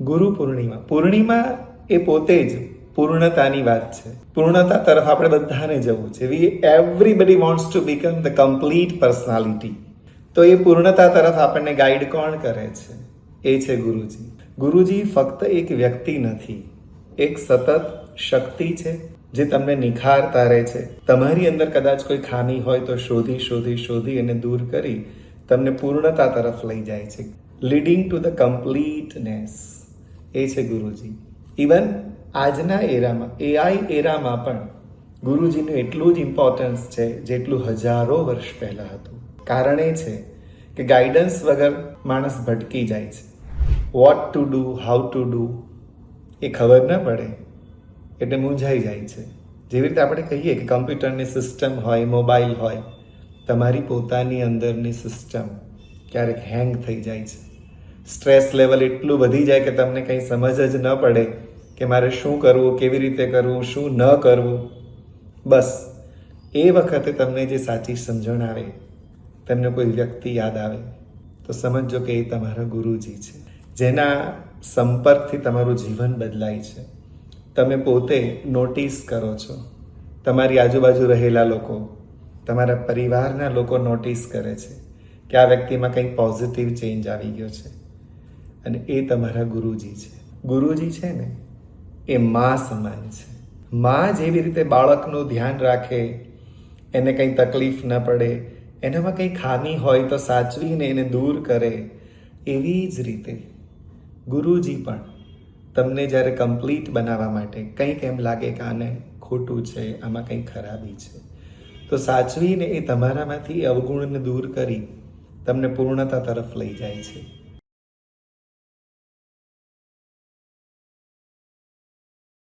ગુરુ પૂર્ણિમા. પૂર્ણિમા એ પોતે જ પૂર્ણતાની વાત છે. પૂર્ણતા તરફ આપણે બધાને જવું છે. We everybody wants to become the complete personality તો એ પૂર્ણતા તરફ આપણને ગાઈડ કોણ કરે છે? એ છે ગુરુજી. ગુરુજી ફક્ત એક વ્યક્તિ નથી. એક સતત શક્તિ છે જે તમને નિખારતા રહે છે. તમારી અંદર કદાચ કોઈ ખામી હોય તો શોધી શોધી શોધી અને દૂર કરી તમને પૂર્ણતા તરફ લઈ જાય છે. લીડિંગ ટુ ધ કમ્પ્લીટનેસ એ છે ગુરુજી. ઇવન આજના એરામાં એઆઈ એરામાં પણ ગુરુજીનું એટલું જ ઇમ્પોર્ટન્સ છે, જેટલું હજારો વર્ષ પહેલાં હતું. કારણ એ છે કે ગાઈડન્સ વગર માણસ ભટકી જાય છે. What to do how to do એ ખબર ન પડે. એટલે મૂંઝાઈ જાય છે. જેવી રીતે આપણે કહીએ કે કમ્પ્યુટરની સિસ્ટમ હોય મોબાઈલ હોય, તમારી પોતાની અંદરની સિસ્ટમ ક્યારેક હેંગ થઈ જાય છે. સ્ટ્રેસ લેવલ એટલું વધી જાય કે તમને કંઈ સમજ જ ન પડે કે મારે શું કરવું, કેવી રીતે કરવું, શું ન કરવું. બસ, એ વખતે તમને જે સાચી સમજણ આવે, તમને કોઈ વ્યક્તિ યાદ આવે, તો સમજજો કે એ તમારા ગુરુજી છે. જેના સંપર્કથી તમારું જીવન બદલાય છે. તમે પોતે નોટિસ કરો છો. તમારી આજુબાજુ રહેલા લોકો, તમારા પરિવારના લોકો નોટિસ કરે છે કે આ વ્યક્તિમાં કંઈક પોઝિટિવ ચેન્જ આવી ગયો છે. અને એ તમારા ગુરુજી છે. ગુરુજી છે ને, એ મા સમાન છે. મા જેવી રીતે બાળકનું ધ્યાન રાખે, એને કંઈ તકલીફ ન પડે, એનામાં કંઈ ખામી હોય તો સાચવીને એને દૂર કરે, એવી જ રીતે ગુરુજી પણ તમને જ્યારે કમ્પ્લીટ બનાવવા માટે કંઈક એમ લાગે કે આને ખોટું છે, આમાં કંઈક ખરાબી છે, તો સાચવીને એ તમારામાંથી અવગુણને દૂર કરી તમને પૂર્ણતા તરફ લઈ જાય છે.